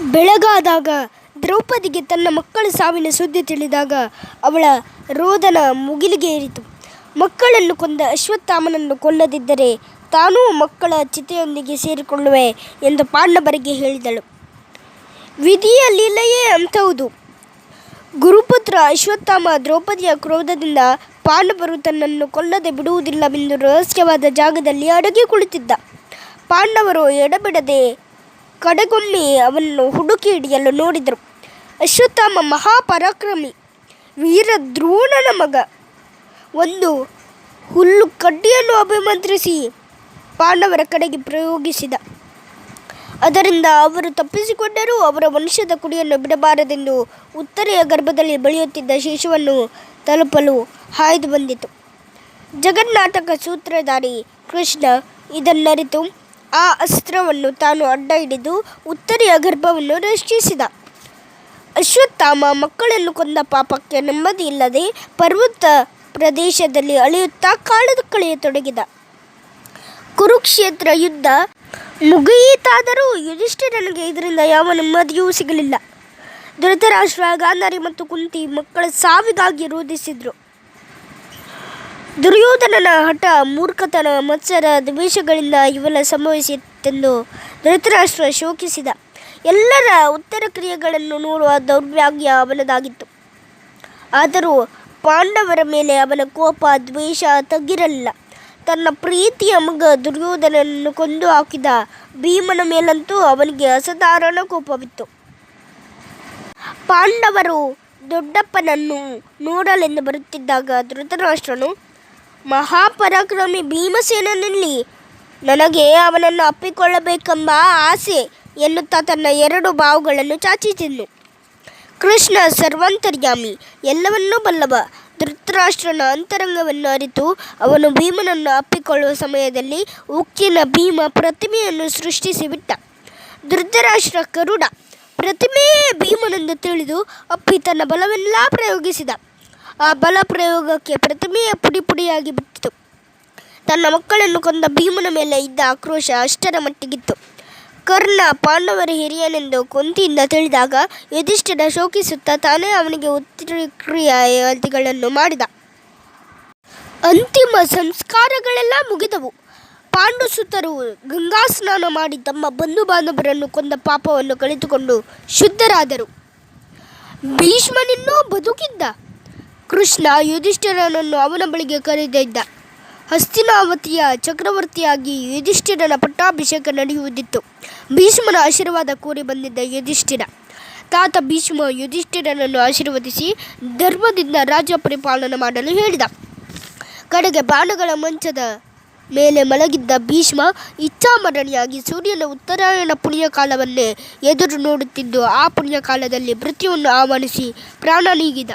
ಬೆಳಗಾದಾಗ ದ್ರೌಪದಿಗೆ ತನ್ನ ಮಕ್ಕಳ ಸಾವಿನ ಸುದ್ದಿ ತಿಳಿದಾಗ ಅವಳ ರೋದನ ಮುಗಿಲಿಗೇರಿತು. ಮಕ್ಕಳನ್ನು ಕೊಂದ ಅಶ್ವತ್ಥಾಮನನ್ನು ಕೊಲ್ಲದಿದ್ದರೆ ತಾನೂ ಮಕ್ಕಳ ಚಿತೆಯೊಂದಿಗೆ ಸೇರಿಕೊಳ್ಳುವೆ ಎಂದು ಪಾಂಡವರಿಗೆ ಹೇಳಿದಳು. ವಿಧಿಯ ಲೀಲೆಯೇ ಅಂಥವುದು ಗುರುಪುತ್ರ ಅಶ್ವತ್ಥಾಮ ದ್ರೌಪದಿಯ ಕ್ರೋಧದಿಂದ ಪಾಂಡವರು ತನ್ನನ್ನು ಕೊಲ್ಲದೆ ಬಿಡುವುದಿಲ್ಲವೆಂದು ರಹಸ್ಯವಾದ ಜಾಗದಲ್ಲಿ ಅಡಗಿ ಕುಳಿತಿದ್ದ. ಪಾಂಡವರು ಎಡೆಬಿಡದೆ ಕಡೆಗೊಮ್ಮೆ ಅವನ್ನು ಹುಡುಕಿ ಹಿಡಿಯಲು ನೋಡಿದರು. ಅಶ್ವತ್ಥಾಮ ಮಹಾಪರಾಕ್ರಮಿ, ವೀರ ದ್ರೋಣನ ಮಗ. ಒಂದು ಹುಲ್ಲು ಕಡ್ಡಿಯನ್ನು ಅಭಿಮಂತ್ರಿಸಿ ಪಾಂಡವರ ಕಡೆಗೆ ಪ್ರಯೋಗಿಸಿದ. ಅದರಿಂದ ಅವರು ತಪ್ಪಿಸಿಕೊಂಡರೂ ಅವರ ವಂಶದ ಕುಡಿಯನ್ನು ಬಿಡಬಾರದೆಂದು ಉತ್ತರೆಯ ಗರ್ಭದಲ್ಲಿ ಬೆಳೆಯುತ್ತಿದ್ದ ಶಿಶುವನ್ನು ತಲುಪಲು ಹಾಯ್ದು ಬಂದಿತು. ಜಗನ್ನಾಟಕ ಸೂತ್ರಧಾರಿ ಕೃಷ್ಣ ಇದನ್ನರಿತು ಆ ಅಸ್ತ್ರವನ್ನು ತಾನು ಅಡ್ಡ ಹಿಡಿದು ಉತ್ತರಿಯ ಗರ್ಭವನ್ನು ರಕ್ಷಿಸಿದ. ಅಶ್ವತ್ಥಾಮ ಮಕ್ಕಳನ್ನು ಕೊಂದ ಪಾಪಕ್ಕೆ ನೆಮ್ಮದಿಯಿಲ್ಲದೆ ಪರ್ವತ ಪ್ರದೇಶದಲ್ಲಿ ಅಳೆಯುತ್ತಾ ಕಾಳದು ಕಳೆಯತೊಡಗಿದ. ಕುರುಕ್ಷೇತ್ರ ಯುದ್ಧ ಮುಗಿಯಿತಾದರೂ ಯುಧಿಷ್ಠಿರನಿಗೆ ಇದರಿಂದ ಯಾವ ನೆಮ್ಮದಿಯೂ ಸಿಗಲಿಲ್ಲ. ಧೃತರಾಷ್ಟ್ರ, ಗಾಂಧಾರಿ ಮತ್ತು ಕುಂತಿ ಮಕ್ಕಳ ಸಾವಿಗಾಗಿ ರೋಧಿಸಿದರು. ದುರ್ಯೋಧನನ ಹಠ, ಮೂರ್ಖತನ, ಮತ್ಸರ, ದ್ವೇಷಗಳಿಂದ ಇವೆಲ್ಲ ಸಂಭವಿಸಿತ್ತೆಂದು ಧೃತರಾಷ್ಟ್ರ ಶೋಕಿಸಿದ. ಎಲ್ಲರ ಉತ್ತರ ಕ್ರಿಯೆಗಳನ್ನು ನೋಡುವ ದೌರ್ಭಾಗ್ಯ ಅವನದಾಗಿತ್ತು. ಆದರೂ ಪಾಂಡವರ ಮೇಲೆ ಅವನ ಕೋಪ, ದ್ವೇಷ ತಗ್ಗಿರಲಿಲ್ಲ. ತನ್ನ ಪ್ರೀತಿಯ ಮಗ ದುರ್ಯೋಧನನ್ನು ಕೊಂದು ಹಾಕಿದ ಭೀಮನ ಮೇಲಂತೂ ಅವನಿಗೆ ಅಸಾಧಾರಣ ಕೋಪವಿತ್ತು. ಪಾಂಡವರು ದೊಡ್ಡಪ್ಪನನ್ನು ನೋಡಲೆಂದು ಬರುತ್ತಿದ್ದಾಗ ಧೃತರಾಷ್ಟ್ರನು ಮಹಾಪರಾಕ್ರಮಿ ಭೀಮಸೇನನಲ್ಲಿ ನನಗೆ ಅವನನ್ನು ಅಪ್ಪಿಕೊಳ್ಳಬೇಕೆಂಬ ಆಸೆ ಎನ್ನುತ್ತಾ ತನ್ನ ಎರಡು ಬಾವುಗಳನ್ನು ಚಾಚಿದನು. ಕೃಷ್ಣ ಸರ್ವಾಂತರ್ಯಾಮಿ, ಎಲ್ಲವನ್ನೂ ಬಲ್ಲವ. ಧೃತರಾಷ್ಟ್ರನ ಅಂತರಂಗವನ್ನು ಅರಿತು ಅವನು ಭೀಮನನ್ನು ಅಪ್ಪಿಕೊಳ್ಳುವ ಸಮಯದಲ್ಲಿ ಉಕ್ಕಿನ ಭೀಮ ಪ್ರತಿಮೆಯನ್ನು ಸೃಷ್ಟಿಸಿಬಿಟ್ಟ ಧೃತರಾಷ್ಟ್ರ ಕರುಡ. ಪ್ರತಿಮೆಯೇ ಭೀಮನೆಂದು ತಿಳಿದು ಅಪ್ಪಿ ತನ್ನ ಬಲವೆಲ್ಲ ಪ್ರಯೋಗಿಸಿದ. ಆ ಬಲ ಪ್ರಯೋಗಕ್ಕೆ ಪ್ರಥಮೆಯೇ ಪುಡಿ ಪುಡಿಯಾಗಿ ಬಿಟ್ಟಿತು. ತನ್ನ ಮಕ್ಕಳನ್ನು ಕೊಂದ ಭೀಮನ ಮೇಲೆ ಇದ್ದ ಆಕ್ರೋಶ ಅಷ್ಟರ ಮಟ್ಟಿಗಿತ್ತು. ಕರ್ಣ ಪಾಂಡವರ ಹಿರಿಯನೆಂದು ಕುಂತಿಯಿಂದ ತಿಳಿದಾಗ ಯುಧಿಷ್ಠಿರ ಶೋಕಿಸುತ್ತಾ ತಾನೇ ಅವನಿಗೆ ಉತ್ತರಕ್ರಿಯೆಯಾದಿಗಳನ್ನು ಮಾಡಿದ. ಅಂತಿಮ ಸಂಸ್ಕಾರಗಳೆಲ್ಲ ಮುಗಿದವು. ಪಾಂಡುಸುತ್ತರು ಗಂಗಾ ಸ್ನಾನ ಮಾಡಿ ತಮ್ಮ ಬಂಧು ಬಾಂಧವರನ್ನು ಕೊಂದ ಪಾಪವನ್ನು ಕಳೆದುಕೊಂಡು ಶುದ್ಧರಾದರು. ಭೀಷ್ಮನಿನ್ನೂ ಬದುಕಿದ್ದ. ಕೃಷ್ಣ ಯುಧಿಷ್ಠಿರನನ್ನು ಅವನ ಬಳಿಗೆ ಕರೆದಿದ್ದ ಹಸ್ತಿನಾವತಿಯ ಚಕ್ರವರ್ತಿಯಾಗಿ ಯುಧಿಷ್ಠಿರನ ಪಟ್ಟಾಭಿಷೇಕ ನಡೆಯುವುದಿತ್ತು. ಭೀಷ್ಮನ ಆಶೀರ್ವಾದ ಕೋರಿ ಬಂದಿದ್ದ ಯುಧಿಷ್ಠಿರ. ತಾತ ಭೀಷ್ಮ ಯುಧಿಷ್ಠಿರನನ್ನು ಆಶೀರ್ವದಿಸಿ ಧರ್ಮದಿಂದ ರಾಜ್ಯ ಪರಿಪಾಲನೆ ಮಾಡಲು ಹೇಳಿದ. ಕಡೆಗೆ ಬಾಣಗಳ ಮಂಚದ ಮೇಲೆ ಮಲಗಿದ್ದ ಭೀಷ್ಮ ಇಚ್ಛಾಮರಣಿಯಾಗಿ ಸೂರ್ಯನ ಉತ್ತರಾಯಣ ಪುಣ್ಯಕಾಲವನ್ನೇ ಎದುರು ನೋಡುತ್ತಿದ್ದು, ಆ ಪುಣ್ಯಕಾಲದಲ್ಲಿ ಮೃತ್ಯುವನ್ನು ಆಹ್ವಾನಿಸಿ ಪ್ರಾಣ ನೀಗಿದ.